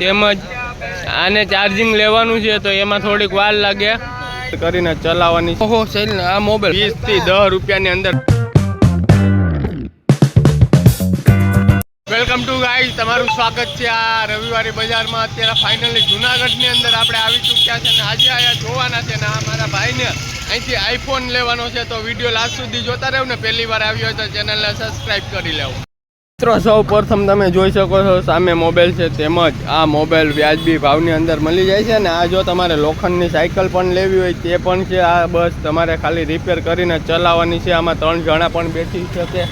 તેમજ આને ચાર્જિંગ લેવાનું છે તો એમાં થોડીક વાર લાગે. કરીને ચલાવવાની. ઓહો સહેલ આ મોબાઈલ વીસથી દસ રૂપિયાની અંદર. વેલકમ ટુ ગાઈસ તમારું સ્વાગત છે આ રવિવારે બજારમાં. અત્યારે ફાઇનલી જુનાગઢની અંદર આપણે આવી ચૂક્યા છે અને આજે આયા જોવાના છે ને આ મારા ભાઈને અહીંથી આઈફોન લેવાનો છે. તો વીડિયો લાસ્ટ સુધી જોતા રહેવું ને પહેલી વાર આવ્યો હોય તો ચેનલને સબસ્ક્રાઇબ કરી લેવું. મિત્રો, સૌ પ્રથમ તમે જોઈ શકો છો સામે મોબાઈલ છે તેમજ આ મોબાઈલ વ્યાજબી ભાવની અંદર મળી જાય છે અને આ જો તમારે લોખંડની સાયકલ પણ લેવી હોય તે પણ છે આ બસ તમારે ખાલી રિપેર કરીને ચલાવવાની છે. આમાં ત્રણ જણા પણ બેઠી શકે.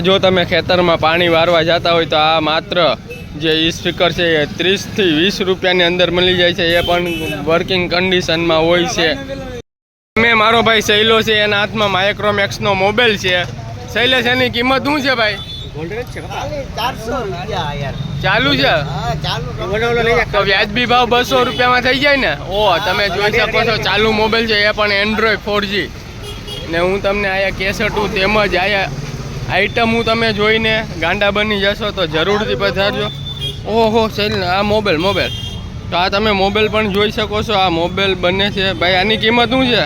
જો તમે ખેતરમાં પાણી વારવા જતા હોય તો આ માત્ર જે સ્પીકર છે એ ત્રીસથી વીસ રૂપિયાની અંદર મળી જાય છે. એ પણ વર્કિંગ કન્ડિશનમાં હોય છે. મેં મારો ભાઈ સહેલો છે, એના હાથમાં માઇક્રોમેક્સનો મોબાઈલ છે. શૈલેષ એની કિંમત શું છે ભાઈ? ચારસો ચાલુ છે? તો વ્યાજબી ભાવ બસો રૂપિયામાં થઈ જાય ને? ઓ તમે જોઈ શકો છો ચાલુ મોબાઈલ છે એ પણ એન્ડ્રોઈડ ફોરજી ને હું તમને આયા કેસેટું તેમજ આયા આઈટમ હું તમે જોઈને ગાંડા બની જશો તો જરૂરથી પધારજો. ઓહો સેલ આ મોબાઈલ મોબાઈલ. તો આ તમે મોબાઈલ પણ જોઈ શકો છો આ મોબાઈલ બને છે. ભાઈ આની કિંમત શું છે?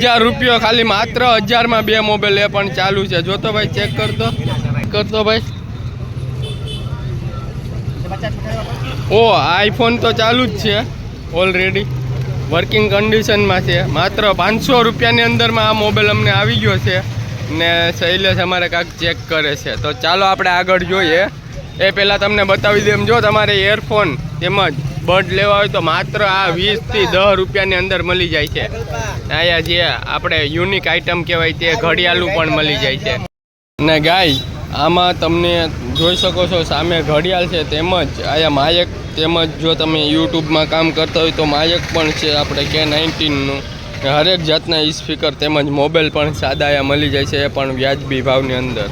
હજાર રૂપિયો. ખાલી માત્ર હજારમાં બે મોબાઈલ એ પણ ચાલુ છે. જોતો ભાઈ ચેક કરતો કરતો ભાઈ. ઓ આઈફોન તો ચાલુ જ છે ઓલરેડી વર્કિંગ કન્ડિશનમાં છે. માત્ર પાંચસો રૂપિયાની અંદરમાં આ મોબાઈલ અમને આવી ગયો છે ને શૈલેષ અમારે કાંક ચેક કરે છે. તો ચાલો આપણે આગળ જોઈએ. એ પહેલાં તમને બતાવી દઉં જો તમારે એરફોન તેમજ બર્ડ લેવા હોય તો માત્ર આ વીસથી દસ રૂપિયાની અંદર મળી જાય છે. અહીંયા જે આપણે યુનિક આઇટમ કહેવાય તે ઘડિયાળું પણ મળી જાય છે. અને ગાય આમાં તમને જોઈ શકો છો સામે ઘડિયાળ છે તેમજ અહીંયા માયક તેમજ જો તમે યુટ્યુબમાં કામ કરતા હોય તો માયક પણ છે આપણે કે નાઇન્ટીનનું. હરેક જાતના સ્પીકર તેમજ મોબાઈલ પણ સાદા અહીંયા મળી જાય છે એ પણ વ્યાજબી ભાવની અંદર.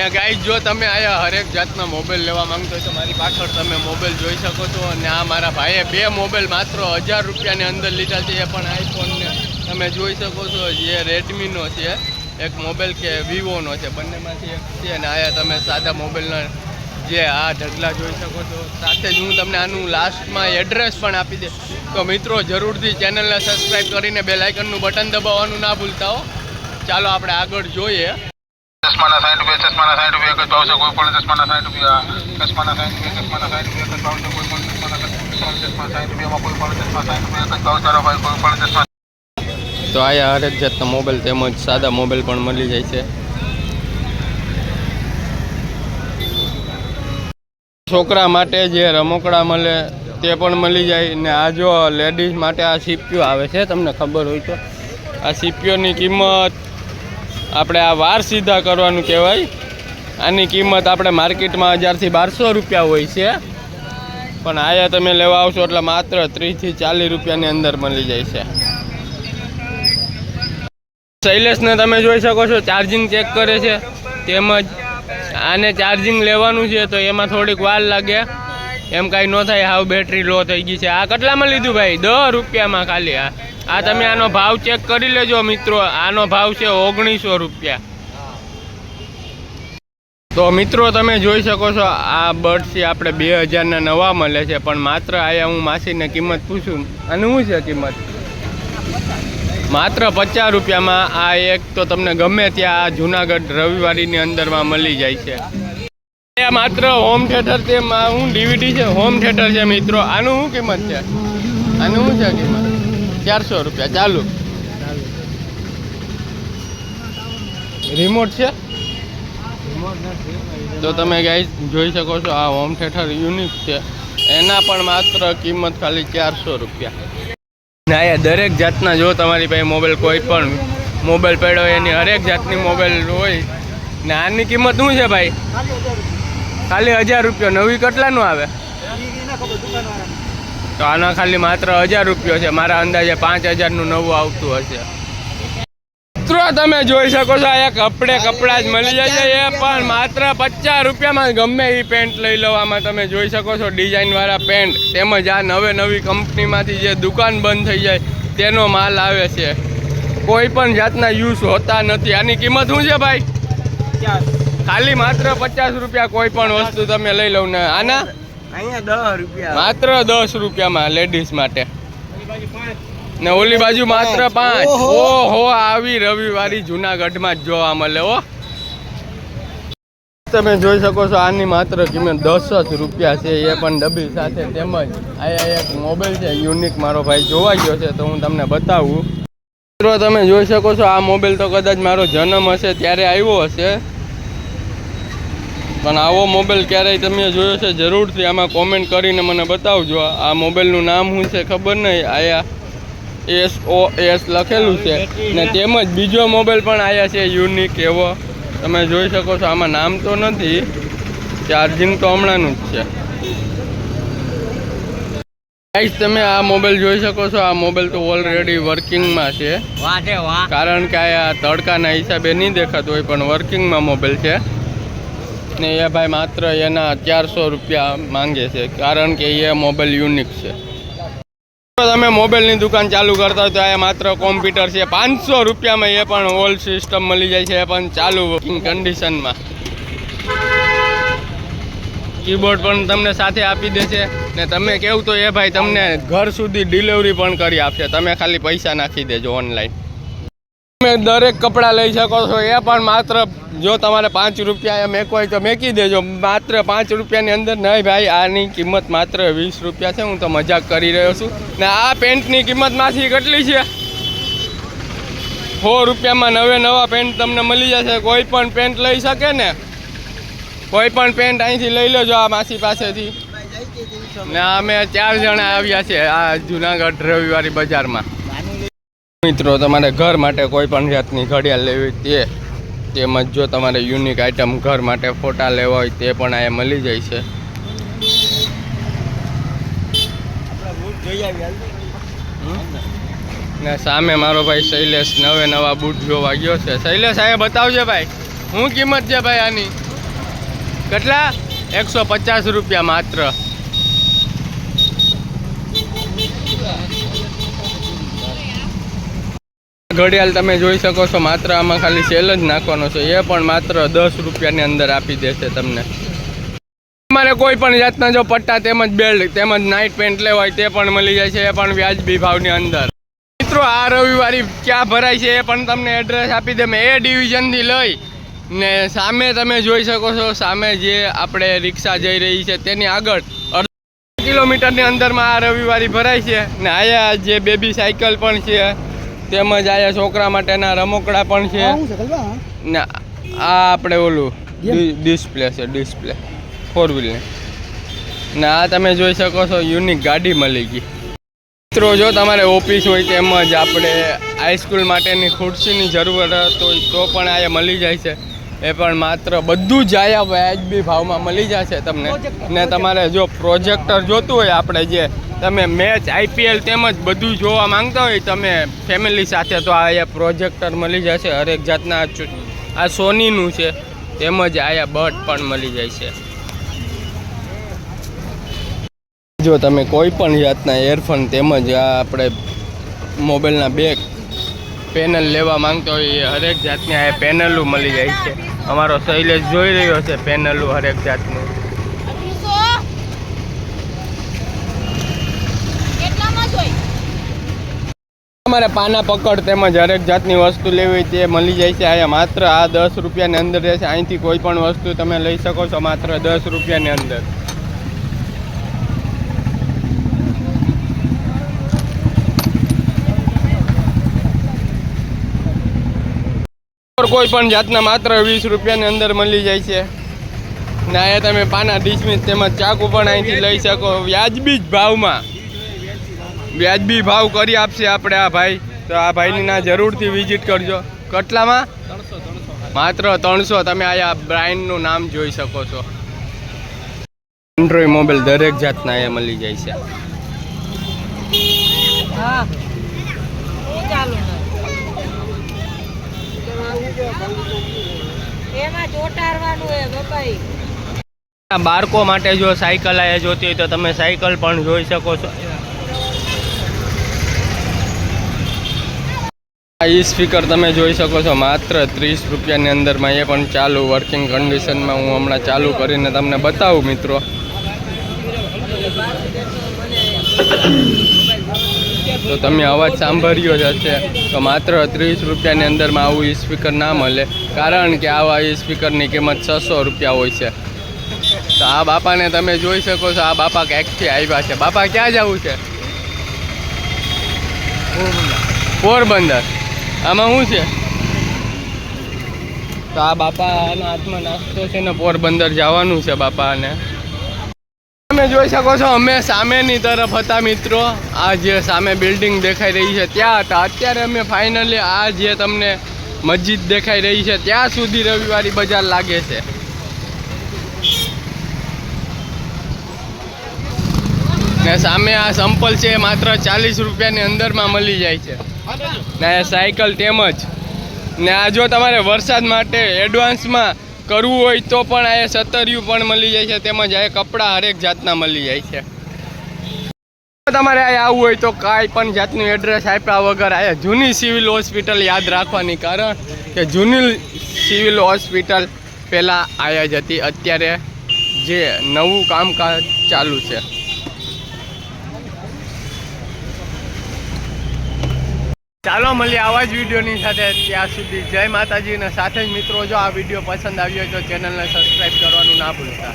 ને ગાઈસ જો તમે આયા હરેક જાતના મોબાઈલ લેવા માંગતો હોય તો મારી પાછળ તમે મોબાઈલ જોઈ શકો છો. અને આ મારા ભાઈએ બે મોબાઈલ માત્ર હજાર રૂપિયાની અંદર લીધા છે. એ પણ આઈફોનને તમે જોઈ શકો છો. જે રેડમીનો છે, એક મોબાઈલ કે વિવોનો છે. બંનેમાંથી એક છે અને આયા તમે સાદા મોબાઈલના જે આ ઢગલા જોઈ શકો છો. સાથે જ હું તમને આનું લાસ્ટમાં એડ્રેસ પણ આપી દે તો મિત્રો, જરૂરથી ચેનલને સબસ્ક્રાઈબ કરીને બે લાઇકનનું બટન દબાવવાનું ના ભૂલતા હો. ચાલો, આપણે આગળ જોઈએ. ચશ્માના સાઠ રૂપિયા, ચશ્માના સાઠ રૂપિયા ભાવ છે કોઈ પણ ચશ્માના સાઠ રૂપિયા, ચશ્માના સાઠ રૂપિયા, ચશ્માના સાઠ રૂપિયા ભાવ છે કોઈ પણ ચશ્માના ચશ્મા સાઠ રૂપિયામાં કોઈ પણ ચશ્મા સાઠ રૂપિયા ભાવ સારા ભાઈ, કોઈ પણ ચશ્મા તો આયા હરેક જાતના મોબાઈલ તેમજ સાદા મોબાઈલ પણ મળી જાય છે. છોકરા માટે જે રમકડા મળે તે પણ મળી જાય ને આ જો લેડીઝ માટે આ સીપીઓ આવે છે, તમને ખબર હોય તો. આ સીપીઓની કિંમત આપણે આ વાર સીધા કરવાનું કહેવાય. આની કિંમત આપણે માર્કેટમાં હજારથી બારસો રૂપિયા હોય છે. પણ આયા તમે લેવા આવશો એટલે માત્ર ત્રીસથી ચાલીસ રૂપિયાની અંદર મળી જાય છે. શૈલેષને તમે જોઈ શકો છો ચાર્જિંગ ચેક કરે છે. તેમજ આને ચાર્જિંગ લેવાનું છે તો એમાં થોડીક વાર લાગે. એમ કાંઈ ન થાય, હાવ બેટરી લો થઈ ગઈ છે. આ કેટલામાં લીધું ભાઈ? દસ રૂપિયામાં ખાલી આ. આ તમે આનો ભાવ ચેક કરી લેજો મિત્રો. આનો ભાવ છે ઓગણીસો રૂપિયા. તો મિત્રો, તમે જોઈ શકો છો, આ બર્ડ્સ આપણે બે હજારના નવા મળે છે, પણ માત્ર આયા હું માસીને કિંમત પૂછું. અને શું છે કિંમત? માત્ર પચાસ રૂપિયામાં આ એક તો તમને ગમે ત્યાં જુનાગઢ રવિવારીની અંદરમાં મળી જાય છે. માત્ર હોમ થિયેટર છે હું ડીવીડી છે? હોમ થિયેટર છે મિત્રો. આનું શું કિંમત છે? આનું શું છે કિંમત? ચારસો રૂપિયા. ચાલુ. રિમોટ છે? તો તમે ગાઈ જોઈ શકો છો, આ હોમ થિયેટર યુનિક છે. એના પણ માત્ર કિંમત ખાલી ચારસો રૂપિયા. ના દરેક જાતના જો તમારી પાસે મોબાઈલ કોઈ પણ મોબાઈલ પડ્યો હોય, એની હરેક જાતની મોબાઈલ હોય. ને આની કિંમત શું છે ભાઈ? ખાલી હજાર રૂપિયા, નવી કેટલાનું આવે? તો આના ખાલી માત્ર હજાર રૂપિયો છે. મારા અંદાજે પાંચ હજારનું નવું આવતું હશે. મિત્રો, તમે જોઈ શકો છો એક કપડે કપડા જ મળી જશે એ પણ માત્ર પચાસ રૂપિયામાં ગમે એ પેન્ટ લઈ લો આમાં તમે જોઈ શકો છો, ડિઝાઇનવાળા પેન્ટ. તેમજ આ નવે નવી કંપનીમાંથી જે દુકાન બંધ થઈ જાય, તેનો માલ આવે છે. કોઈ પણ જાતના યુઝ હોતા નથી. આની કિંમત શું છે ભાઈ? ખાલી માત્ર પચાસ રૂપિયા કોઈ પણ વસ્તુ તમે લઈ લો ને. આના? અહીંયા દસ રૂપિયા. માત્ર દસ રૂપિયામાં લેડીઝ માટે. ને ઓલી બાજુ માત્ર પાંચ. ઓહો. આવી રવિવારી જુનાગઢમાં જ જોવા મળે હો. તમે જોઈ શકો છો આની માત્ર કિંમત દસ જ રૂપિયા છે. એ પણ ડબ્બી સાથે તેમજ અહીંયા એક મોબાઈલ છે યુનિક મારો ભાઈ જોવા ગયો છે તો હું તમને બતાવું. મિત્રો તમે જોઈ શકો છો આ મોબાઈલ તો કદાચ મારો જન્મ હશે ત્યારે આવ્યો હશે. પણ આવો મોબાઈલ ક્યારેય તમે જોયો છે? જરૂરથી આમાં કોમેન્ટ કરીને મને બતાવજો. આ મોબાઈલનું નામ શું છે ખબર નહીં? આયા એસ ઓ એસ લખેલું છે. ને તેમજ બીજો મોબાઈલ પણ આયા છે યુનિક એવો. તમે જોઈ શકો છો આમાં નામ તો નથી. ચાર્જિંગ તો હમણાંનું જ છે. ગાઈસ તમે આ મોબાઈલ જોઈ શકો છો. આ મોબાઈલ તો ઓલરેડી વર્કિંગમાં છે. કારણ કે આ તડકાના હિસાબે નહીં દેખાતું હોય પણ વર્કિંગમાં મોબાઈલ છે. ને એ ભાઈ માત્ર એના ચારસો રૂપિયા માંગે છે, કારણ કે એ મોબાઈલ યુનિક છે. તમે મોબાઈલની દુકાન ચાલુ કરતા હોય તો આ માત્ર કોમ્પ્યુટર છે. પાંચસો રૂપિયામાં એ પણ ઓલ સિસ્ટમ મળી જાય છે, એ પણ ચાલુ વર્કિંગ કન્ડિશનમાં કીબોર્ડ પણ તમને સાથે આપી દેશે. ને તમે કેવું તો એ ભાઈ તમને ઘર સુધી ડિલિવરી પણ કરી આપશે. તમે ખાલી પૈસા નાખી દેજો ઓનલાઈન તમે દરેક કપડાં લઈ શકો છો. એ પણ માત્ર જો તમારે પાંચ રૂપિયા એમ એક હોય તો મેકી દેજો. માત્ર પાંચ રૂપિયાની અંદર નહીં ભાઈ, આની કિંમત માત્ર વીસ રૂપિયા છે. હું તો મજાક કરી રહ્યો છું. ને આ પેન્ટની કિંમત માસી કેટલી છે? સો રૂપિયામાં નવે નવા પેન્ટ તમને મળી જશે. કોઈ પણ પેન્ટ લઈ શકે ને? કોઈ પણ પેન્ટ અહીંથી લઈ લેજો આ માસી પાસેથી. ને અમે ચાર જણા આવ્યા છે આ જુનાગઢ રવિવારી બજારમાં. મિત્રો, તમારે ઘર માટે કોઈ પણ જાતની ઘડિયાળ લેવી તે, તેમજ જો તમારે યુનિક આઇટમ ઘર માટે ફોટા લેવા હોય તે પણ અહીંયા મળી જાય છે. ને સામે મારો ભાઈ શૈલેષ નવે નવા બૂટ જોવા ગયો છે. શૈલેષ અહીંયા બતાવજે ભાઈ શું કિંમત છે ભાઈ આની? કેટલા? એકસો પચાસ રૂપિયા માત્ર. ઘડિયાળ તમે જોઈ શકો છો, માત્ર આમાં ખાલી સેલ જ નાખવાનો છે. એ પણ માત્ર દસ રૂપિયાની અંદર આપી દેશે તમને. તમારે કોઈ પણ જાતના જો પટ્ટા તેમજ બેલ્ટ તેમજ નાઇટ પેન્ટ લેવા હોય તે પણ મળી જાય છે, એ પણ વ્યાજબી ભાવની અંદર. મિત્રો, આ રવિવારી ક્યાં ભરાય છે એ પણ તમને એડ્રેસ આપી દે. એ ડિવિઝનથી લઈ ને સામે તમે જોઈ શકો છો, સામે જે આપણે રિક્ષા જઈ રહી છે તેની આગળ અડધા કિલોમીટરની અંદરમાં આ રવિવારી ભરાય છે. ને આયા જે બેબી સાયકલ પણ છે તેમજ આયા છોકરા માટેના રમકડા પણ છે. ને આ આપણે ઓલું ડિસ્પ્લે છે ડિસ્પ્લે. ફોર વ્હીલને ને. આ તમે જોઈ શકો છો યુનિક ગાડી મળી ગઈ. મિત્રો જો તમારે ઓફિસ હોય તેમજ આપણે હાઈસ્કૂલ માટેની ખુરશીની જરૂરત હોય તો પણ આ મળી જાય છે. એ પણ માત્ર બધું જ આયા વ્યાજબી ભાવમાં મળી જશે તમને. ને તમારે જો પ્રોજેક્ટર જોતું હોય આપણે જે તમે મેચ આઈપીએલ તેમજ બધું જોવા માંગતા હોય તમે ફેમિલી સાથે તો આ પ્રોજેક્ટર મળી જશે હરેક જાતના આ સોનીનું છે તેમજ આયા બટ પણ મળી જાય છે. જો તમે કોઈ પણ જાતના એરફોન તેમજ આ આપણે મોબાઈલના બેગ પેનલ લેવા માંગતો હોય એ હરેક જાતની આ પેનલો મળી જાય છે. અમારો શૈલેષ જોઈ રહ્યો છે પેનલું હરેક જાતનું. તમારે પાના પકડ તેમજ હરેક જાતની વસ્તુ લેવી હોય તે મળી જાય છે. અહીંયા માત્ર આ દસ રૂપિયાની અંદર રહેશે. અહીંથી કોઈ પણ વસ્તુ તમે લઈ શકો છો માત્ર દસ રૂપિયાની અંદર. કોઈ પણ જાતના માત્ર વીસ રૂપિયાની અંદર મળી જાય છે. ને અહીંયા તમે પાના ડીસમીસ તેમજ ચાકુ પણ અહીંથી લઈ શકો. વ્યાજબી જ ભાવમાં. વ્યાજબી ભાવ કરી આપશે આપણે આ ભાઈ. તો આ ભાઈની ના જરૂરથી વિઝિટ કરજો. કેટલામાં? માત્ર ત્રણસો. તમે આયા બ્રાન્ડનું નામ જોઈ શકો છો. એન્ડ્રોઈડ મોબાઈલ દરેક જાતના અહીંયા મળી જાય છે. હા. ચાલુ. બાળકો માટે જો સાયકલ આયા જોતી હોય તો તમે સાયકલ પણ જોઈ શકો છો. ઈ સ્પીકર તમે જોઈ શકો છો, માત્ર ત્રીસ રૂપિયાની અંદરમાં એ પણ ચાલુ વર્કિંગ કન્ડિશનમાં હું હમણાં ચાલુ કરીને તમને બતાવું મિત્રો. તો તમે અવાજ સાંભળ્યો જ હશે. તો માત્ર ત્રીસ રૂપિયાની અંદરમાં આવું ઈ સ્પીકર ના મળે. કારણ કે આવા ઈ સ્પીકરની કિંમત છસો રૂપિયા હોય છે. તો આ બાપાને તમે જોઈ શકો છો, આ બાપા ક્યાંકથી આવ્યા છે? બાપા ક્યાં જવું છે? પોરબંદર. આમાં શું છે? તો આ બાપાના હાથમાં નાસ્તો છે ને, પોરબંદર જવાનું છે બાપાને. તમે જોઈ શકો છો, અમે સામેની તરફ હતા મિત્રો. આ જે સામે બિલ્ડિંગ દેખાઈ રહી છે, ત્યાં હતા. અત્યારે અમે ફાઇનલી આ જે તમને મસ્જિદ દેખાઈ રહી છે, ત્યાં સુધી રવિવારી બજાર લાગે છે. ને સામે આ સંપલ છે માત્ર ચાલીસ રૂપિયાની અંદરમાં મળી જાય છે. ને સાયકલ તેમજ, ને આ જો તમારે વરસાદ માટે એડવાન્સમાં કરવું હોય તો પણ આ સતરિયું પણ મળી જાય છે. તેમજ આ કપડાં હરેક જાતના મળી જાય છે. તમારે આ આવવું હોય તો કાંઈ પણ જાતનું એડ્રેસ આપ્યા વગર આ જૂની સિવિલ હોસ્પિટલ યાદ રાખવાની કારણ કે જૂની સિવિલ હોસ્પિટલ પહેલાં આયા જ હતી. અત્યારે જે નવું કામકાજ ચાલુ છે. ચાલો મળીએ આવા જ વિડીયોની સાથે ત્યાં સુધી જય માતાજી અને સાથે જ મિત્રો, જો આ વીડિયો પસંદ આવ્યો હોય તો ચેનલને સબસ્ક્રાઈબ કરવાનું ના ભૂલતા.